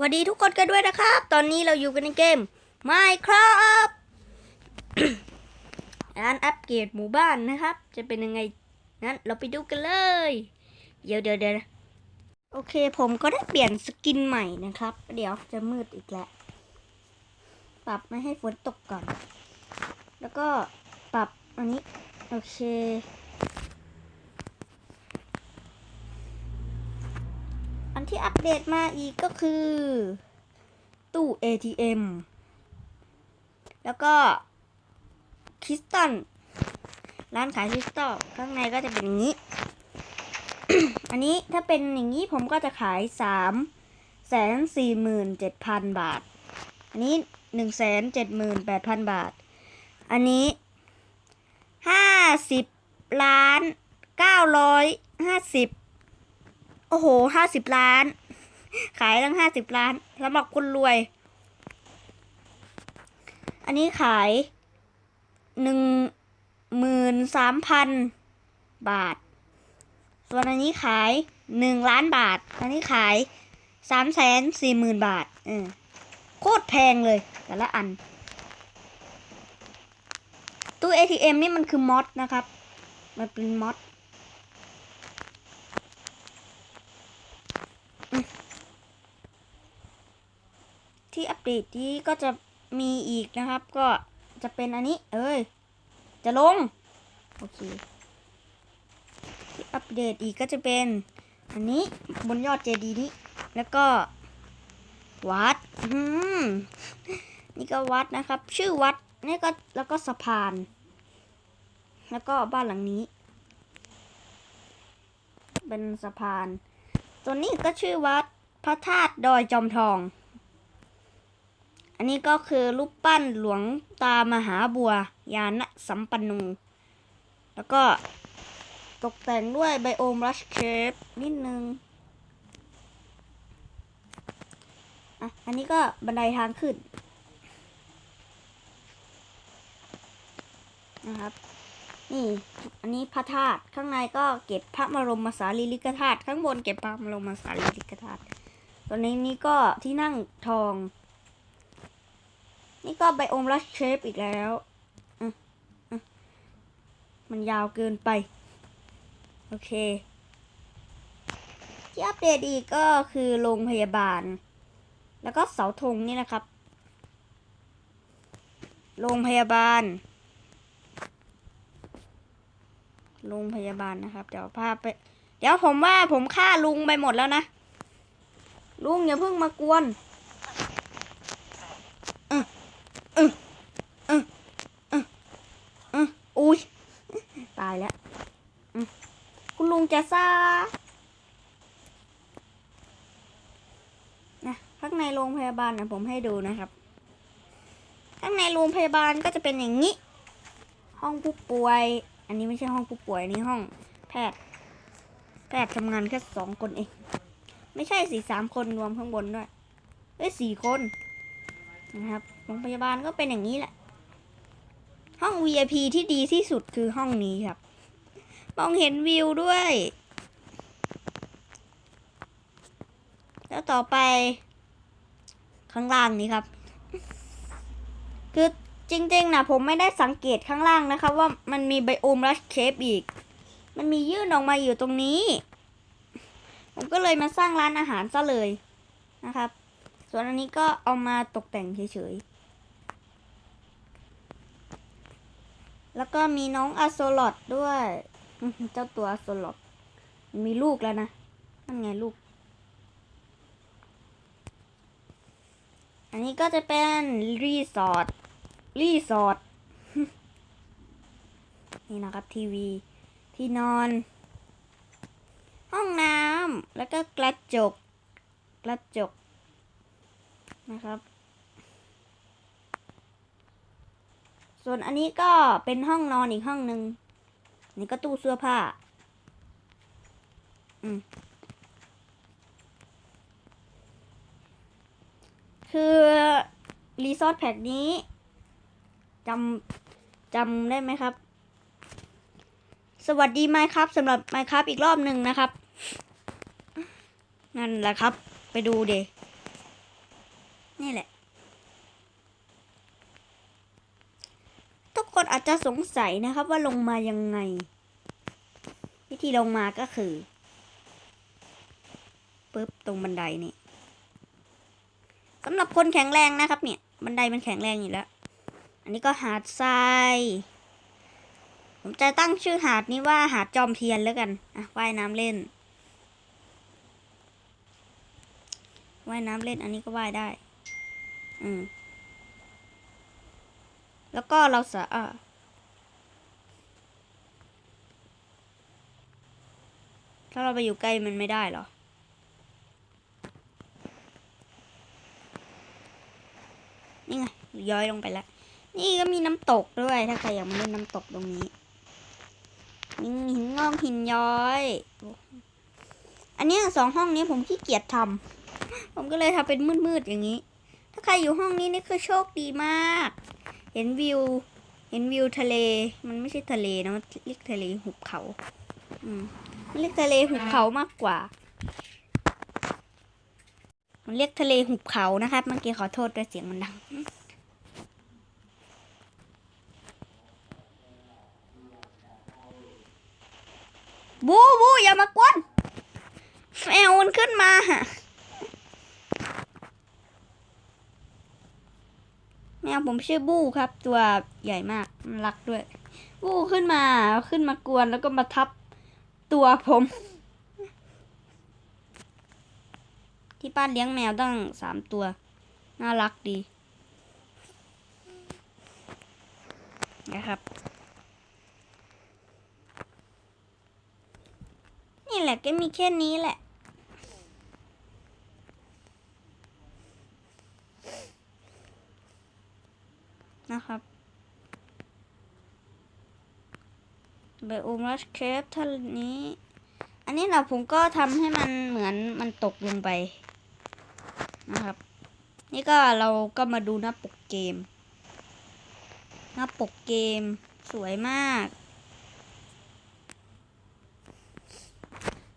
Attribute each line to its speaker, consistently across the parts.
Speaker 1: วัสดีทุกคนกันด้วยนะครับ ตอนนี้เราอยู่กันในเกม Minecraft การอัปเกรดหมู่บ้านนะครับ จะเป็นยังไงงั้นเราไปดูกันเลย เดี๋ยวเดี๋ยวเดี๋ยวนะโอเค ผมก็ได้เปลี่ยนสกินใหม่นะครับ เดี๋ยวจะมืดอีกแล้วปรับไม่ให้ฝนตกก่อน แล้วก็ปรับอันนี้ โอเค อัน ที่อัปเดตมาอีกก็คือ ตู้ ATM แล้วก็คริสตัลร้านขายคริสตัลข้างในก็จะเป็นอย่างนี้ อันนี้ถ้าเป็นอย่างนี้ผมก็จะขายสามแสนสี่หมื่นเจ็ดพันบาท อันนี้หนึ่งแสนเจ็ดหมื่นแปดพันบาท อันนี้ห้าสิบล้านเก้าร้อยห้าสิบ อ้โหห้าสิบล้าน ขายตั้งห้าสิบล้านสำหรับคนรวย อันนี้ขายหนึ่งหมื่นสามพันบาท ส่วนอันนี้ขายหนึ่งล้านบาท อันนี้ขายสามแสนสี่หมื่นบาทเออโคตรแพงเลย แต่ละอัน ตู้ ATM นี่มันคือมอดนะครับ มันเป็นมอด ที่อัปเดตนี้ก็จะมีอีกนะครับ ก็จะเป็นอันนี้ เอ้ย จะลง โอเค ที่อัปเดตอีกก็จะเป็น อันนี้บนยอดเจดีย์นี้ แล้วก็ วัดอืมนี่ก็วัดนะครับ ชื่อวัดนี่ก็แล้วก็สะพาน แล้วก็บ้านหลังนี้ เป็นสะพาน ตัวนี้ก็ชื่อวัดพระธาตุดอยจอมทอง อันนี้ก็คือรูปปั้นหลวงตามหาบัวยานะสัมปันนู แล้วก็ตกแต่งด้วยไบโอมรัชเคปนิดนึงอะอันนี้ก็บันไดทางขึ้นนะครับ นี่ อันนี้พระธาตุข้างในก็เก็บพระบรมสารีริกธาตุข้างบนเก็บพระบรมสารีริกธาตุตัวนี้นี่ก็ที่นั่งทอง ก็ไบโอมรัชเชฟอีกแล้ว มันยาวเกินไป โอเค ที่อัปเดตอีกก็คือโรงพยาบาล แล้วก็เสาธงนี่นะครับ โรงพยาบาล โรงพยาบาลนะครับ เดี๋ยวพาไป เดี๋ยวผมว่าผมฆ่าลุงไปหมดแล้วนะ ลุงอย่าเพิ่งมากวนเออ เออเออเออเอออุ้ยตายแล้วคุณลุงจะซานะข้างในโรงพยาบาลนะผมให้ดูนะครับ ข้างในโรงพยาบาลก็จะเป็นอย่างนี้ ห้องผู้ป่วย อันนี้ไม่ใช่ห้องผู้ป่วยอันนี้ห้องแพทย์ แพทย์ทำงานแค่สองคนเอง ไม่ใช่สี่สามคนรวมข้างบนด้วยเอ้ยสี่คนนะครับ โรงพยาบาลก็เป็นอย่างนี้แหละ ห้อง VIP ที่ดีที่สุดคือห้องนี้ครับ มองเห็นวิวด้วย แล้วต่อไป ข้างล่างนี้ครับ คือจริงๆนะผมไม่ได้สังเกตข้างล่างนะครับ ว่ามันมีไบโอมรัชเคปอีก มันมียื่นออกมาอยู่ตรงนี้ ผมก็เลยมาสร้างร้านอาหารซะเลยนะครับ ส่วนอันนี้ก็เอามาตกแต่งเฉยๆ แล้วก็มีน้องอโซลอดด้วย เจ้าตัวอโซลอดมีลูกแล้วนะนั่นไงลูก อันนี้ก็จะเป็นรีสอร์ทรีสอร์ทนี่นะครับทีวีที่นอน ห้องน้ำแล้วก็กระจก กระจกนะครับ ส่วนอันนี้ก็เป็นห้องนอนอีกห้องหนึ่งนี่ก็ตู้เสื้อผ้า อืมคือรีสอร์ทแพ็กนี้จำจำได้ไหมครับ สวัสดีไมครับสำหรับไมครับอีกรอบหนึ่งนะครับ นั่นแหละครับ ไปดูเดนี่แหละ ทุก คนอาจจะสงสัยนะครับว่าลงมายังไง วิธีลงมาก็คือปึ๊บตรงบันไดนี่สำหรับคนแข็งแรงนะครับ เนี่ย บันไดมันแข็งแรงอยู่แล้ว อันนี้ก็หาดทรายผมจะตั้งชื่อหาดนี้ว่าหาดจอมเทียนแล้วกันอะว่ายน้ำเล่นว่ายน้ำเล่นอันนี้ก็ว่ายได้ อืม แล้วก็เราสะอะถ้าเราไปอยู่ใกล้มันไม่ได้หรอ นี่ไงย้อยลงไปแล้ว นี่ก็มีน้ำตกด้วยถ้าใครอยากมาเล่นน้ำตกตรงนี้นี่หินงอกหินย้อย อันนี้สองห้องนี้ผมขี้เกียจทำ ผมก็เลยทำเป็นมืดๆอย่างนี้ ถ้าใครอยู่ห้องนี้นี่คือโชคดีมาก เห็นวิว เห็นวิวทะเล มันไม่ใช่ทะเลนะมันเรียกทะเลหุบเขา อืมมันเรียกทะเลหุบเขามากกว่า มันเรียกทะเลหุบเขานะครับ เมื่อกี้ขอโทษด้วยเสียงมันดังบูบูอย่ามากวนแมวมันขึ้นมาฮะ แมวผมชื่อบู้ครับ ตัวใหญ่มากมันรักด้วย บู้ขึ้นมาขึ้นมากวนแล้วก็มาทับตัวผม ที่บ้านเลี้ยงแมวตั้งสามตัว น่ารักดีนะครับ นี่แหละก็มีแค่นี้แหละ นะครับเบโอมัสเคฟท่านี้ อันนี้เราผมก็ทำให้มันเหมือนมันตกลงไปนะครับ นี่ก็เราก็มาดูหน้าปกเกม หน้าปกเกมสวยมาก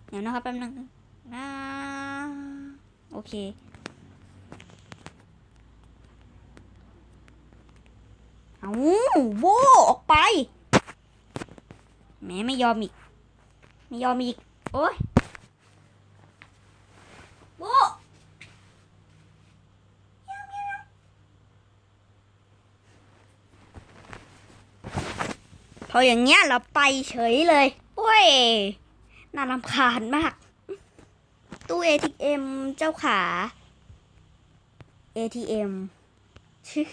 Speaker 1: เดี๋ยวนะครับแป๊บนึงนะโอเค เอาโบออกไปแม่ไม่ยอมอีก ไม่ยอมอีก โอ้ยโบพออย่างเงี้ยเราไปเฉยเลยโอ้ยน่ารำคาญมาก ตู้ ATM เจ้าขา ATM ชื่อ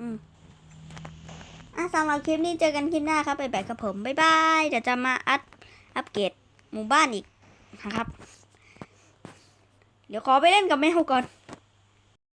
Speaker 1: อืมอะสำหรับคลิปนี้เจอกันคลิปหน้าครับไปแบบกับผมบ๊ายบายเดี๋ยวจะมาอัพอัปเกรดหมู่บ้านอีกนะครับ เดี๋ยวขอไปเล่นกับแมวก่อน